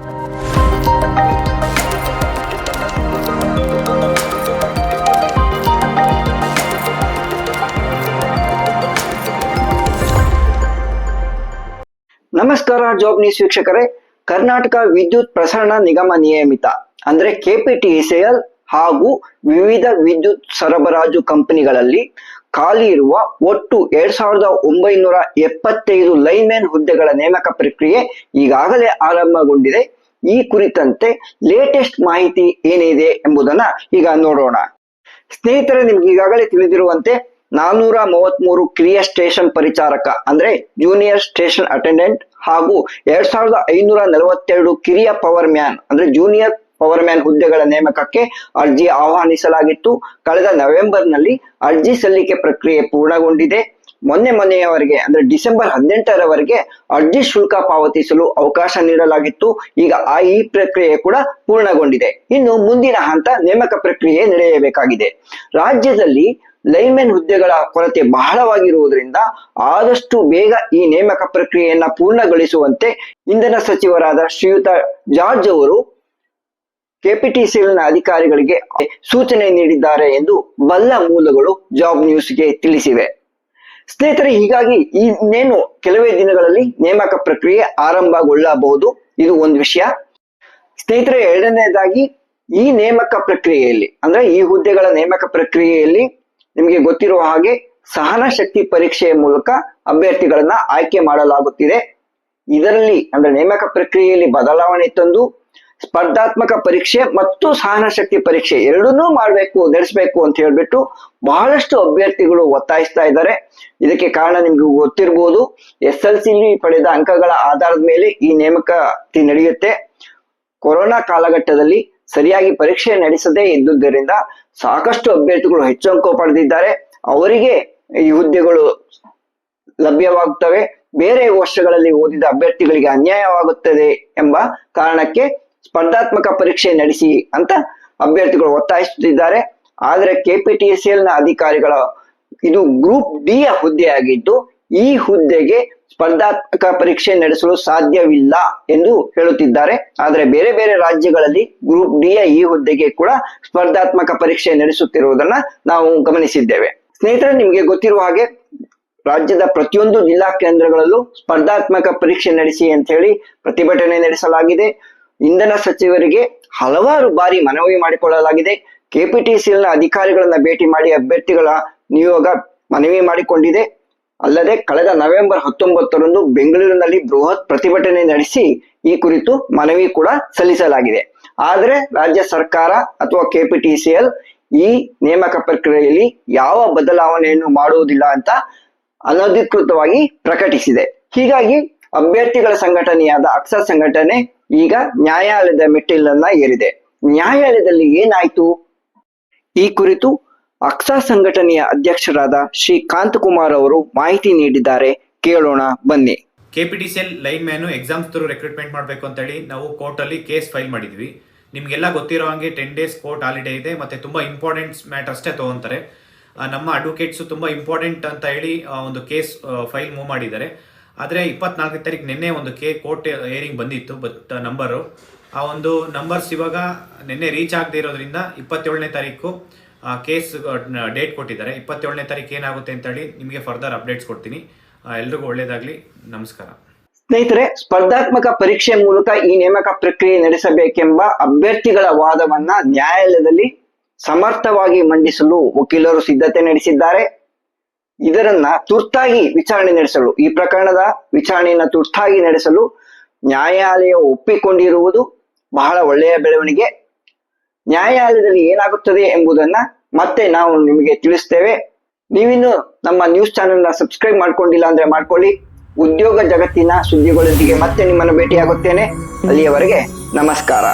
ನಮಸ್ಕಾರ job news ವೀಕ್ಷಕರೇ. ಕರ್ನಾಟಕ ವಿದ್ಯುತ್ ಪ್ರಸರಣ ನಿಗಮ ನಿಯಮಿತ, ಅಂದ್ರೆ ಕೆಪಿಟಿಸಿಎಲ್ ಹಾಗೂ ವಿವಿಧ ವಿದ್ಯುತ್ ಸರಬರಾಜು ಕಂಪನಿಗಳಲ್ಲಿ ಖಾಲಿ ಇರುವ ಒಟ್ಟು ಎರಡ್ ಸಾವಿರದ ಒಂಬೈನೂರ ಎಪ್ಪತ್ತೈದು ಲೈನ್ಮ್ಯಾನ್ ಹುದ್ದೆಗಳ ನೇಮಕ ಪ್ರಕ್ರಿಯೆ ಈಗಾಗಲೇ ಆರಂಭಗೊಂಡಿದೆ. ಈ ಕುರಿತಂತೆ ಲೇಟೆಸ್ಟ್ ಮಾಹಿತಿ ಏನಿದೆ ಎಂಬುದನ್ನ ಈಗ ನೋಡೋಣ. ಸ್ನೇಹಿತರೆ, ನಿಮ್ಗೆ ಈಗಾಗಲೇ ತಿಳಿದಿರುವಂತೆ ನಾನೂರ ಮೂವತ್ಮೂರು ಕಿರಿಯ ಸ್ಟೇಷನ್ ಪರಿಚಾರಕ ಅಂದ್ರೆ ಜೂನಿಯರ್ ಸ್ಟೇಷನ್ ಅಟೆಂಡೆಂಟ್ ಹಾಗೂ ಎರಡ್ ಸಾವಿರದ ಐನೂರ ನಲವತ್ತೆರಡು ಕಿರಿಯ ಪವರ್ ಮ್ಯಾನ್ ಅಂದ್ರೆ ಜೂನಿಯರ್ ಪವರ್ ಮ್ಯಾನ್ ಹುದ್ದೆಗಳ ನೇಮಕಕ್ಕೆ ಅರ್ಜಿ ಆಹ್ವಾನಿಸಲಾಗಿತ್ತು. ಕಳೆದ ನವೆಂಬರ್ನಲ್ಲಿ ಅರ್ಜಿ ಸಲ್ಲಿಕೆ ಪ್ರಕ್ರಿಯೆ ಪೂರ್ಣಗೊಂಡಿದೆ. ಮೊನ್ನೆ ಮೊನ್ನೆಯವರೆಗೆ ಅಂದ್ರೆ ಡಿಸೆಂಬರ್ ಹದಿನೆಂಟರವರೆಗೆ ಅರ್ಜಿ ಶುಲ್ಕ ಪಾವತಿಸಲು ಅವಕಾಶ ನೀಡಲಾಗಿತ್ತು. ಈಗ ಆ ಈ ಪ್ರಕ್ರಿಯೆ ಕೂಡ ಪೂರ್ಣಗೊಂಡಿದೆ. ಇನ್ನು ಮುಂದಿನ ಹಂತ ನೇಮಕ ಪ್ರಕ್ರಿಯೆ ನಡೆಯಬೇಕಾಗಿದೆ. ರಾಜ್ಯದಲ್ಲಿ ಲೈನ್ಮೆನ್ ಹುದ್ದೆಗಳ ಕೊರತೆ ಬಹಳವಾಗಿರುವುದರಿಂದ ಆದಷ್ಟು ಬೇಗ ಈ ನೇಮಕ ಪ್ರಕ್ರಿಯೆಯನ್ನ ಪೂರ್ಣಗೊಳಿಸುವಂತೆ ಇಂಧನ ಸಚಿವರಾದ ಶ್ರೀಯುತ ಜಾರ್ಜ್ ಅವರು ಕೆಪಿಟಿಸಿಎಲ್ನ ಅಧಿಕಾರಿಗಳಿಗೆ ಸೂಚನೆ ನೀಡಿದ್ದಾರೆ ಎಂದು ಬಲ್ಲ ಮೂಲಗಳು ಜಾಬ್ ನ್ಯೂಸ್ಗೆ ತಿಳಿಸಿವೆ. ಸ್ನೇಹಿತರೆ, ಹೀಗಾಗಿ ಇನ್ನೇನು ಕೆಲವೇ ದಿನಗಳಲ್ಲಿ ನೇಮಕ ಪ್ರಕ್ರಿಯೆ ಆರಂಭಗೊಳ್ಳಬಹುದು. ಇದು ಒಂದು ವಿಷಯ. ಸ್ನೇಹಿತರೆ, ಎರಡನೇದಾಗಿ ಈ ನೇಮಕ ಪ್ರಕ್ರಿಯೆಯಲ್ಲಿ, ಅಂದ್ರೆ ಈ ಹುದ್ದೆಗಳ ನೇಮಕ ಪ್ರಕ್ರಿಯೆಯಲ್ಲಿ ನಿಮಗೆ ಗೊತ್ತಿರುವ ಹಾಗೆ ಸಹನ ಶಕ್ತಿ ಪರೀಕ್ಷೆಯ ಮೂಲಕ ಅಭ್ಯರ್ಥಿಗಳನ್ನ ಆಯ್ಕೆ ಮಾಡಲಾಗುತ್ತಿದೆ. ಇದರಲ್ಲಿ, ಅಂದ್ರೆ ನೇಮಕ ಪ್ರಕ್ರಿಯೆಯಲ್ಲಿ ಬದಲಾವಣೆ ತಂದು ಸ್ಪರ್ಧಾತ್ಮಕ ಪರೀಕ್ಷೆ ಮತ್ತು ಸಹನ ಶಕ್ತಿ ಪರೀಕ್ಷೆ ಎರಡನ್ನೂ ಮಾಡಬೇಕು, ನಡೆಸಬೇಕು ಅಂತ ಹೇಳ್ಬಿಟ್ಟು ಬಹಳಷ್ಟು ಅಭ್ಯರ್ಥಿಗಳು ಒತ್ತಾಯಿಸ್ತಾ ಇದ್ದಾರೆ. ಇದಕ್ಕೆ ಕಾರಣ ನಿಮ್ಗೆ ಗೊತ್ತಿರ್ಬೋದು, ಎಸ್ ಎಲ್ ಸಿ ಪಡೆದ ಅಂಕಗಳ ಆಧಾರದ ಮೇಲೆ ಈ ನೇಮಕಾತಿ ನಡೆಯುತ್ತೆ. ಕೊರೋನಾ ಕಾಲಘಟ್ಟದಲ್ಲಿ ಸರಿಯಾಗಿ ಪರೀಕ್ಷೆ ನಡೆಸದೇ ಇದ್ದುದರಿಂದ ಸಾಕಷ್ಟು ಅಭ್ಯರ್ಥಿಗಳು ಹೆಚ್ಚು ಅಂಕ ಪಡೆದಿದ್ದಾರೆ. ಅವರಿಗೆ ಈ ಹುದ್ದೆಗಳು ಲಭ್ಯವಾಗುತ್ತವೆ. ಬೇರೆ ವರ್ಷಗಳಲ್ಲಿ ಓದಿದ ಅಭ್ಯರ್ಥಿಗಳಿಗೆ ಅನ್ಯಾಯವಾಗುತ್ತದೆ ಎಂಬ ಕಾರಣಕ್ಕೆ ಸ್ಪರ್ಧಾತ್ಮಕ ಪರೀಕ್ಷೆ ನಡೆಸಿ ಅಂತ ಅಭ್ಯರ್ಥಿಗಳು ಒತ್ತಾಯಿಸುತ್ತಿದ್ದಾರೆ. ಆದರೆ ಕೆಪಿಟಿಸಿಎಲ್ನ ಅಧಿಕಾರಿಗಳ ಇದು ಗ್ರೂಪ್ ಡಿ ಯ ಹುದ್ದೆಯಾಗಿದ್ದು, ಈ ಹುದ್ದೆಗೆ ಸ್ಪರ್ಧಾತ್ಮಕ ಪರೀಕ್ಷೆ ನಡೆಸಲು ಸಾಧ್ಯವಿಲ್ಲ ಎಂದು ಹೇಳುತ್ತಿದ್ದಾರೆ. ಆದರೆ ಬೇರೆ ಬೇರೆ ರಾಜ್ಯಗಳಲ್ಲಿ ಗ್ರೂಪ್ ಡಿ ಯ ಈ ಹುದ್ದೆಗೆ ಕೂಡ ಸ್ಪರ್ಧಾತ್ಮಕ ಪರೀಕ್ಷೆ ನಡೆಸುತ್ತಿರುವುದನ್ನ ನಾವು ಗಮನಿಸಿದ್ದೇವೆ. ಸ್ನೇಹಿತರೆ, ನಿಮಗೆ ಗೊತ್ತಿರುವ ಹಾಗೆ ರಾಜ್ಯದ ಪ್ರತಿಯೊಂದು ಜಿಲ್ಲಾ ಕೇಂದ್ರಗಳಲ್ಲೂ ಸ್ಪರ್ಧಾತ್ಮಕ ಪರೀಕ್ಷೆ ನಡೆಸಿ ಅಂತ ಹೇಳಿ ಪ್ರತಿಭಟನೆ ನಡೆಸಲಾಗಿದೆ. ಇಂಧನ ಸಚಿವರಿಗೆ ಹಲವಾರು ಬಾರಿ ಮನವಿ ಮಾಡಿಕೊಳ್ಳಲಾಗಿದೆ. ಕೆಪಿಟಿಸಿಎಲ್ನ ಅಧಿಕಾರಿಗಳನ್ನ ಭೇಟಿ ಮಾಡಿ ಅಭ್ಯರ್ಥಿಗಳ ನಿಯೋಗ ಮನವಿ ಮಾಡಿಕೊಂಡಿದೆ. ಅಲ್ಲದೆ ಕಳೆದ ನವೆಂಬರ್ ಹತ್ತೊಂಬತ್ತರಂದು ಬೆಂಗಳೂರಿನಲ್ಲಿ ಬೃಹತ್ ಪ್ರತಿಭಟನೆ ನಡೆಸಿ ಈ ಕುರಿತು ಮನವಿ ಕೂಡ ಸಲ್ಲಿಸಲಾಗಿದೆ. ಆದರೆ ರಾಜ್ಯ ಸರ್ಕಾರ ಅಥವಾ ಕೆಪಿಟಿಸಿಎಲ್ ಈ ನೇಮಕ ಪ್ರಕ್ರಿಯೆಯಲ್ಲಿ ಯಾವ ಬದಲಾವಣೆಯನ್ನು ಮಾಡುವುದಿಲ್ಲ ಅಂತ ಅನಧಿಕೃತವಾಗಿ ಪ್ರಕಟಿಸಿದೆ. ಹೀಗಾಗಿ ಅಭ್ಯರ್ಥಿಗಳ ಸಂಘಟನೆಯಾದ ಅಕ್ಸ ಸಂಘಟನೆ ಈಗ ನ್ಯಾಯಾಲಯದ ಮೆಟ್ಟಿಲನ್ನ ಏರಿದೆ. ನ್ಯಾಯಾಲಯದಲ್ಲಿ ಏನಾಯ್ತು? ಈ ಕುರಿತು ಅಕ್ಸಾ ಸಂಘಟನೆಯ ಅಧ್ಯಕ್ಷರಾದ ಶ್ರೀ ಕಾಂತಕುಮಾರ್ ಅವರು ಮಾಹಿತಿ ನೀಡಿದ್ದಾರೆ. ಕೇಳೋಣ, ಬನ್ನಿ. KPTCL line man exams through recruitment ಮಾಡಬೇಕು ಅಂತೇಳಿ ನಾವು ಕೋರ್ಟಲ್ಲಿ ಕೇಸ್ ಫೈಲ್ ಮಾಡಿದ್ವಿ. ನಿಮಗೆಲ್ಲ ಗೊತ್ತಿರೋ ಹಾಗೆ ಟೆನ್ ಡೇಸ್ ಕೋರ್ಟ್ ಹಾಲಿಡೇ ಇದೆ, ಮತ್ತೆ ತುಂಬ ಇಂಪಾರ್ಟೆಂಟ್ ಮ್ಯಾಟರ್ ಅಷ್ಟೇ ತೊಗೊತಾರೆ. ನಮ್ಮ ಅಡ್ವೊಕೇಟ್ಸು ತುಂಬ ಇಂಪಾರ್ಟೆಂಟ್ ಅಂತ ಹೇಳಿ ಒಂದು ಕೇಸ್ ಫೈಲ್ ಮೂವ್ ಮಾಡಿದ್ದಾರೆ. ಆದರೆ ಇಪ್ಪತ್ನಾಲ್ಕನೇ ತಾರೀಕು ನಿನ್ನೆ ಒಂದು ಕೆ ಕೋರ್ಟ್ ಏರಿಂಗ್ ಬಂದಿತ್ತು ಬಟ್ ನಂಬರು ಆ ಒಂದು ನಂಬರ್ಸ್ ಇವಾಗ ನಿನ್ನೆ ರೀಚ್ ಆಗದೆ ಇರೋದ್ರಿಂದ ಇಪ್ಪತ್ತೇಳನೇ ತಾರೀಕು ಕೇಸ್ ಡೇಟ್ ಕೊಟ್ಟಿದ್ದಾರೆ. ಇಪ್ಪತ್ತೇಳನೇ ತಾರೀಕು ಏನಾಗುತ್ತೆ ಅಂತ ಹೇಳಿ ನಿಮಗೆ ಫರ್ದರ್ ಅಪ್ಡೇಟ್ಸ್ ಕೊಡ್ತೀನಿ. ಎಲ್ರಿಗೂ ಒಳ್ಳೇದಾಗಲಿ. ನಮಸ್ಕಾರ. ಸ್ನೇಹಿತರೆ, ಸ್ಪರ್ಧಾತ್ಮಕ ಪರೀಕ್ಷೆ ಮೂಲಕ ಈ ನೇಮಕ ಪ್ರಕ್ರಿಯೆ ನಡೆಸಬೇಕೆಂಬ ಅಭ್ಯರ್ಥಿಗಳ ವಾದವನ್ನ ನ್ಯಾಯಾಲಯದಲ್ಲಿ ಸಮರ್ಥವಾಗಿ ಮಂಡಿಸಲು ವಕೀಲರು ಸಿದ್ಧತೆ ನಡೆಸಿದ್ದಾರೆ. ಇದರನ್ನ ತುರ್ತಾಗಿ ವಿಚಾರಣೆ ನಡೆಸಲು, ಈ ಪ್ರಕರಣದ ವಿಚಾರಣೆಯನ್ನ ತುರ್ತಾಗಿ ನಡೆಸಲು ನ್ಯಾಯಾಲಯ ಒಪ್ಪಿಕೊಂಡಿರುವುದು ಬಹಳ ಒಳ್ಳೆಯ ಬೆಳವಣಿಗೆ. ನ್ಯಾಯಾಲಯದಲ್ಲಿ ಏನಾಗುತ್ತದೆ ಎಂಬುದನ್ನ ಮತ್ತೆ ನಾವು ನಿಮಗೆ ತಿಳಿಸ್ತೇವೆ. ನೀವಿನ್ನು ನಮ್ಮ ನ್ಯೂಸ್ ಚಾನೆಲ್ನ ಸಬ್ಸ್ಕ್ರೈಬ್ ಮಾಡ್ಕೊಂಡಿಲ್ಲ ಅಂದ್ರೆ ಮಾಡ್ಕೊಳ್ಳಿ. ಉದ್ಯೋಗ ಜಗತ್ತಿನ ಸುದ್ದಿಗಳೊಂದಿಗೆ ಮತ್ತೆ ನಿಮ್ಮನ್ನು ಭೇಟಿಯಾಗುತ್ತೇನೆ. ಅಲ್ಲಿಯವರೆಗೆ ನಮಸ್ಕಾರ.